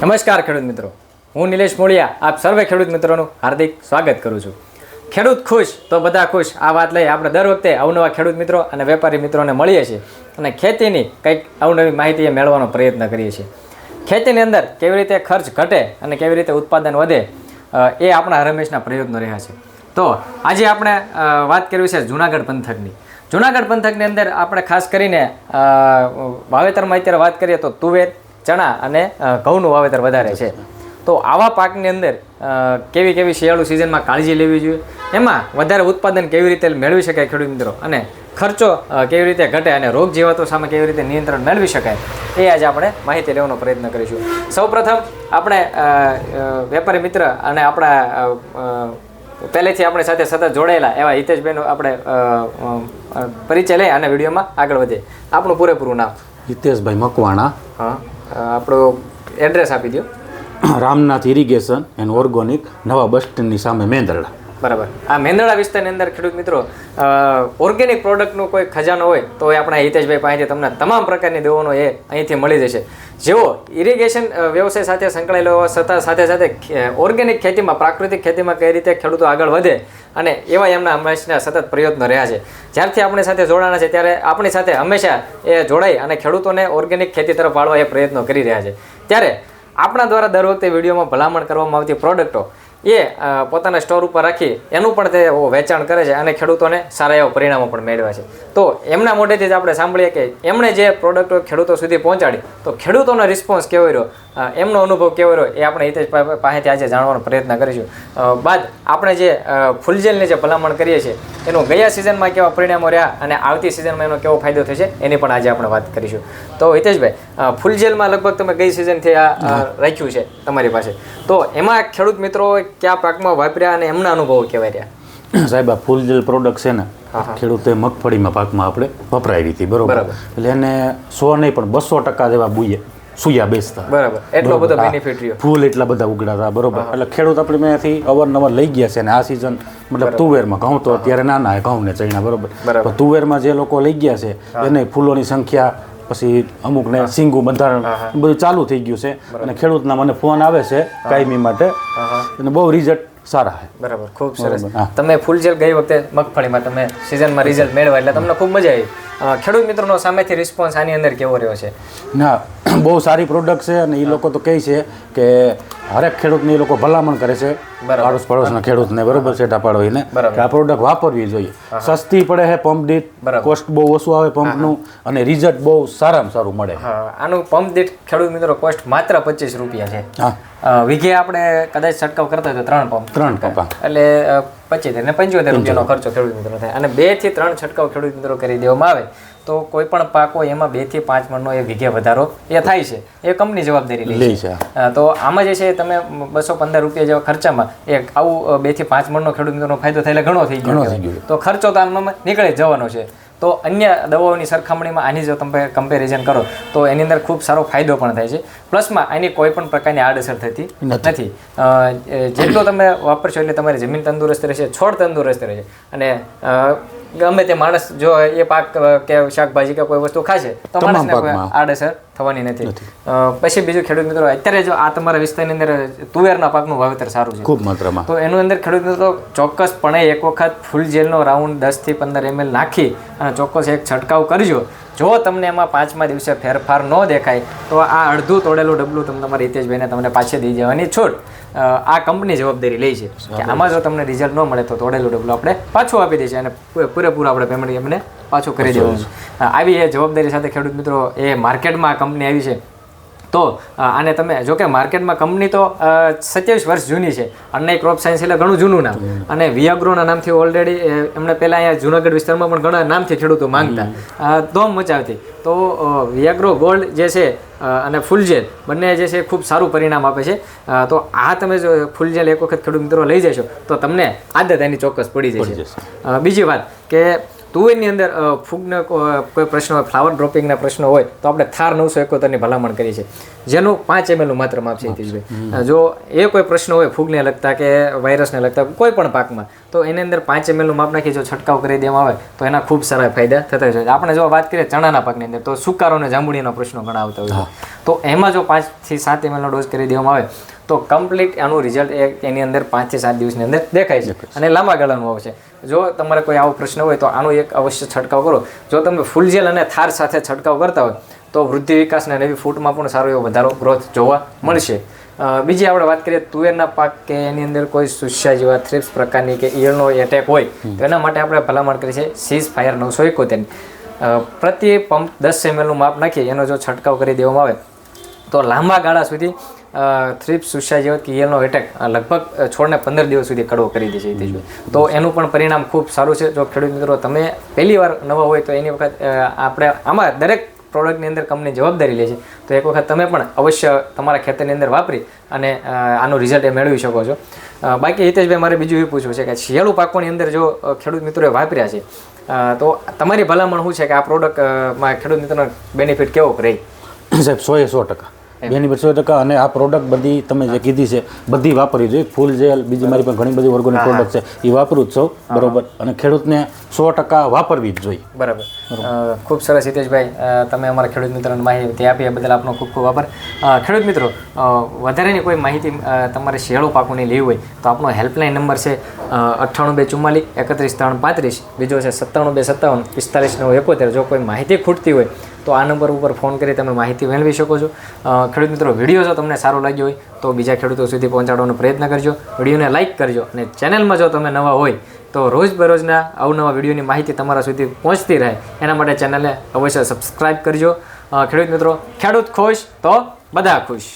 નમસ્કાર ખેડૂત મિત્રો. હું નિલેશ મોળિયા, આપ સર્વે ખેડૂત મિત્રોનું હાર્દિક સ્વાગત કરું છું. ખેડૂત ખુશ તો બધા ખુશ, આ વાત લઈ આપણે દર વખતે અવનવા ખેડૂત મિત્રો અને વેપારી મિત્રોને મળીએ છીએ અને ખેતીની કંઈક અવનવી માહિતી મેળવવાનો પ્રયત્ન કરીએ છીએ. ખેતીની અંદર કેવી રીતે ખર્ચ ઘટે અને કેવી રીતે ઉત્પાદન વધે એ આપણા રમેશના પ્રયત્નો રહ્યા છે. તો આજે આપણે વાત કરવી છે જુનાગઢ પંથકની. જુનાગઢ પંથકની અંદર આપણે ખાસ કરીને વાવેતરમાં અત્યારે વાત કરીએ તો તુવેર ચણા અને ઘઉંનું વાવેતર વધારે છે. તો આવા પાકની અંદર કેવી કેવી શિયાળુ સિઝનમાં કાળજી લેવી જોઈએ? એમાં વધારે ઉત્પાદન કેવી રીતે મેળવી શકાય ખેડૂત મિત્રો? અને ખર્ચો કેવી રીતે ઘટે અને રોગ જીવાતો સામે કેવી રીતે નિયંત્રણ મેળવી શકાય? એ આજે આપણે માહિતી લેવાનો પ્રયત્ન કરીશું. સૌપ્રથમ આપણે વેપારી મિત્ર અને આપણા પહેલેથી આપણી સાથે સતત જોડાયેલા એવા હિતેશભાઈનો આપણે પરિચય લઈ અને વિડીયોમાં આગળ વધીએ. આપણું પૂરેપૂરું નામ? હિતેશભાઈ મકવાણા. હા. આપણું એડ્રેસ આપી દો રામનાથ ઇરિગેશન એન્ડ ઓર્ગોનિક નવા બસ સ્ટેન્ડની સામે મેંદરડા. બરાબર. આ મેંદળા વિસ્તારની અંદર, ખેડૂત મિત્રો ઓર્ગેનિક પ્રોડક્ટનું કોઈ ખજાનો હોય, તો એ આપણા હિતેશભાઈ પાસેથી તમને તમામ પ્રકારની દવાઓનો એ અહીંથી મળી જશે. જેઓ ઇરિગેશન વ્યવસાય સાથે સંકળાયેલો હોવા છતાં સાથે સાથે ઓર્ગેનિક ખેતીમાં, પ્રાકૃતિક ખેતીમાં કઈ રીતે ખેડૂતો આગળ વધે અને એવા એમના હંમેશના સતત પ્રયત્નો રહ્યા છે. જ્યારથી આપણી સાથે જોડાણા છે, ત્યારે આપણી સાથે હંમેશા એ જોડાઈ અને ખેડૂતોને ઓર્ગેનિક ખેતી તરફ વાળવા એ પ્રયત્નો કરી રહ્યા છે. ત્યારે આપણા દ્વારા દર વખતે વિડીયોમાં ભલામણ કરવામાં આવતી પ્રોડક્ટો એ પોતાના સ્ટોર ઉપર રાખી એનું પણ તે વેચાણ કરે છે અને ખેડૂતોને સારા એવા પરિણામો પણ મેળવે છે. તો એમના મોઢેથી જ આપણે સાંભળીએ કે એમણે જે પ્રોડક્ટો ખેડૂતો સુધી પહોંચાડી, તો ખેડૂતોનો રિસ્પોન્સ કેવો રહ્યો? એમનો અનુભવ કેવો રહ્યો? એ આપણે હિતેશ પાસેથી આજે જાણવાનો પ્રયત્ન કરીશું. બાદ આપણે જે ફૂલજેલની જે ભલામણ કરીએ છીએ, એનું ગયા સિઝનમાં કેવા પરિણામો રહ્યા અને આવતી સિઝનમાં એનો કેવો ફાયદો થશે, એની પણ આજે આપણે વાત કરીશું. તો હિતેશભાઈ ફૂલજેલમાં લગભગ તમે ગઈ સિઝનથી આ રાખ્યું છે તમારી પાસે. તો એમાં ખેડૂત મિત્રો કયા પાકમાં વાપર્યા અને એમના અનુભવો કેવા રહ્યા? સાહેબ આ ફૂલ જેલ પ્રોડક્ટ છે ને. ખેડૂતે મગફળીમાં પાકમાં આપણે વપરાવી હતી બરોબર? એટલે એને સો નહીં પણ બસો ટકા જેવા બુએ સુયા બેસતા. બરાબર. એટલો બધો બેનિફિટ રહ્યો. ફૂલ એટલા બધા ઉગડાતા બરોબર? એટલે ખેડૂત આપણે ત્યાંથી અવારનવાર લઈ ગયા છે અને આ સિઝન મતલબ તુવેરમાં ઘઉં તો અત્યારે નાના ઘઉં ને ચૈણા બરોબર? તો તુવેરમાં જે લોકો લઈ ગયા છે એને ફૂલોની સંખ્યા પછી અમુકને સિંગુ બંધારણ બધું ચાલુ થઈ ગયું છે. અને ખેડૂતના મને ફોન આવે છે કાયમી માટે. અને બહુ રિઝલ્ટ સારા છે. બરાબર. ખૂબ સરસ. તમે ફૂલજેલ ગઈ વખતે મગફળીમાં તમે સિઝનમાં રિઝલ્ટ મેળવ્યા એટલે તમને ખૂબ મજા આવી. ખેડૂત મિત્રોનો સામેથી રિસ્પોન્સ આની અંદર કેવો રહ્યો છે? ના બહુ સારી પ્રોડક્ટ છે અને એ લોકો તો કહે છે કે હરેક ખેડૂતને એ લોકો ભલામણ કરે છે. આડોશ પડોશના ખેડૂતને બરોબર છે પાડોઈને. કે આ પ્રોડક્ટ વાપરવી જોઈએ. સસ્તી પડે છે પંપ દીઠ. કોસ્ટ બહુ ઓછું આવે પંપનું અને રિઝલ્ટ બહુ સારામાં સારું મળે. આનું પંપ દીઠ ખેડૂત મિત્રો કોસ્ટ માત્ર પચીસ રૂપિયા છે. વીઘે આપણે કદાચ છંટકાવ કરતા હોય તો ત્રણ પંપ ત્રણ પંપ એટલે પચીસ ને પંચોતેર રૂપિયાનો ખર્ચો ખેડૂત મિત્રો થાય. અને બેથી ત્રણ છંટકાવ ખેડૂત મિત્રો કરી દેવામાં આવે. તો કોઈ પણ પાક એમાં બેથી પાંચ મણનો એ વીઘે વધારો એ થાય છે. એ કંપની જવાબદારી લે છે. તો આમાં જે છે તમે બસો પંદર રૂપિયા જેવા ખર્ચામાં એક આવું બેથી પાંચ મણનો ખેડૂત મિત્રોનો ફાયદો થાય એટલે ઘણો થઈ ગયો. તો ખર્ચો તો આમાં નીકળે જવાનો છે. તો અન્ય દવાઓની સરખામણીમાં આની જો તમે કમ્પેરિઝન કરો તો એની અંદર ખૂબ સારો ફાયદો પણ થાય છે. પ્લસમાં આની કોઈ પણ પ્રકારની આડઅસર થતી નથી. જેટલો તમે વાપરશો એટલે તમારી જમીન તંદુરસ્ત રહેશે છોડ તંદુરસ્ત રહેશે. અને ગમે તે માણસ જો એ પાક કે શાકભાજી કે કોઈ વસ્તુ ખાશે તો માણસને કોઈ આડઅસર થવાની નથી. પછી બીજું ખેડૂત મિત્રો અત્યારે જો આ તમારા વિસ્તારની અંદર તુવેરના પાકનું વાવેતર સારું છે. ખૂબ માત્રામાં. તો એનું અંદર ખેડૂત મિત્રો ચોક્કસપણે એક વખત ફૂલ જેલનો રાઉન્ડ દસથી પંદર એમએલ નાખી અને ચોક્કસ એક છંટકાવ કરજો. જો તમને એમાં પાંચમા દિવસે ફેરફાર ન દેખાય તો આ અડધું તોડેલું ડબલું તમે તમારા હિતેશભાઈને તમને પાછી દઈ જવાની છૂટ. આ કંપની જવાબદારી લે છે. કે આમાં જો તમને રિઝલ્ટ ન મળે તો તોડેલું ડબલું આપણે પાછું આપી દે છે અને પૂરેપૂરું આપણે પેમેન્ટ એમને પાછું કરી દેવાનું આવી એ જવાબદારી સાથે ખેડૂત મિત્રો એ માર્કેટમાં આ કંપની આવી છે. તો આને તમે જો કે માર્કેટમાં કંપની તો સત્યાવીસ વર્ષ જૂની છે. અન્નય ક્રોપ સાયન્સ એટલે ઘણું જૂનું નામ. અને વિયાગ્રોના નામથી ઓલરેડી એમણે પહેલાં અહીંયા જુનાગઢ વિસ્તારમાં પણ ઘણા નામથી ખેડૂતો માંગતા. ધોમ મચાવતી. તો વિયાગ્રો ગોલ્ડ જે છે અને ફૂલજેલ બંને જે છે ખૂબ સારું પરિણામ આપે છે. તો આ તમે જો ફૂલજેલ એક વખત ખેડૂત મિત્રો લઈ જશો તો તમને આદત એની ચોક્કસ પડી જશે. બીજી વાત કે તુવેરની અંદર ફૂગને કોઈ પ્રશ્ન હોય ફ્લાવર ડ્રોપિંગના પ્રશ્નો હોય તો આપણે થાર નવસો એકોતેરની ભલામણ કરીએ છીએ જેનું પાંચ એમએલનું માત્ર માપ છે હિતેશભાઈ. જો એ કોઈ પ્રશ્ન હોય ફૂગને લગતા કે વાયરસને લગતા કોઈ પણ પાકમાં તો એની અંદર પાંચ એમએલનું માપ નાખી જો છંટકાવ કરી દેવામાં આવે તો એના ખૂબ સારા ફાયદા થતા હોય છે. આપણે જો વાત કરીએ ચણાના પાકની અંદર તો સુકારો અને જાંબુડીના પ્રશ્નો ઘણા આવતા હોય છે. તો એમાં જો પાંચથી સાત એમએલનો ડોઝ કરી દેવામાં આવે તો કમ્પ્લીટ આનું રિઝલ્ટ એ એની અંદર પાંચથી સાત દિવસની અંદર દેખાય છે. અને લાંબા ગાળાનું આવશે. જો તમારે કોઈ આવો પ્રશ્ન હોય તો આનો એક અવશ્ય છંટકાવ કરો. જો તમે ફૂલ જેલ અને થાર સાથે છંટકાવ કરતા હોય તો વૃદ્ધિ વિકાસને નવી ફૂટમાં પણ સારો એવો વધારો ગ્રોથ જોવા મળશે. બીજી આપણે વાત કરીએ તુવેરના પાક કે એની અંદર કોઈ સુસ્યા જેવા થ્રિપ્સ પ્રકારની કે ઈયળનો એટેક હોય તો એના માટે આપણે ભલામણ કરીએ છીએ સીઝ ફાયર નવસો એકોતેર. પ્રતિ પંપ દસ એમએલનું માપ નાખી એનો જો છંટકાવ કરી દેવામાં આવે તો લાંબા ગાળા સુધી થ્રીપ્સ સુસ્યા જેવો કે ઈયળનો એટેક લગભગ છોડને પંદર દિવસ સુધી કડવો કરી દે છે હિતેશભાઈ તો એનું પણ પરિણામ ખૂબ સારું છે. જો ખેડૂત મિત્રો તમે પહેલી વાર નવા હોય તો એની વખત આપણે આમાં દરેક પ્રોડક્ટની અંદર કંપની જવાબદારી લે છે. તો એક વખત તમે પણ અવશ્ય તમારા ખેતરની અંદર વાપરી અને આનું રિઝલ્ટ એ મેળવી શકો છો. બાકી હિતેશભાઈ મારે બીજું એ પૂછવું છે કે શિયાળુ પાકોની અંદર જો ખેડૂત મિત્રોએ વાપર્યા છે તો તમારી ભલામણ શું છે કે આ પ્રોડક્ટમાં ખેડૂત મિત્રોનો બેનિફિટ કેવો રહી? સાહેબ સો એ સો ટકા. બેનિફિટ સો ટકા અને આ પ્રોડક્ટ બધી તમે જે કીધી છે બધી વાપરવી જોઈએ. ફૂલ જેલ બીજી મારી પાસે ઘણી બધી ઓર્ગોનિક પ્રોડક્ટ છે એ વાપરું જ છો બરોબર. અને ખેડૂતને સો ટકા વાપરવી જ જોઈએ. બરાબર. ખૂબ સરસ હિતેશભાઈ તમે અમારા ખેડૂત મિત્રોને માહિતી આપી, એ બદલ આપનો ખૂબ ખૂબ આભાર. ખેડૂત મિત્રો વધારેની કોઈ માહિતી તમારે શેળો પાકોની લેવી હોય, તો આપણો હેલ્પલાઇન નંબર છે અઠ્ઠાણું બે ચુમ્માલીસ, એકત્રીસ ત્રણ પાંત્રીસ, બીજો છે સત્તાણું બે સત્તાવન, પિસ્તાલીસ નવ એકોતેર. જો કોઈ માહિતી ખૂટતી હોય, તો આ નંબર ઉપર ફોન કરી તમે માહિતી મેળવી શકો છો. ખેડૂત મિત્રો, વીડિયો જો તમને સારો લાગ્યો હોય, તો બીજા ખેડૂતો સુધી પહોંચાડવાનો પ્રયત્ન કરજો. વિડીયોને લાઇક કરજો અને ચેનલમાં જો તમે નવા હોય તો રોજ બરોજના અવનવા વિડીયોની માહિતી તમારા સુધી પહોંચતી રહે. એના માટે ચેનલને અવશ્ય સબસ્ક્રાઇબ કરજો. ખેડૂત મિત્રો, ખેડૂત ખુશ તો બધા ખુશ.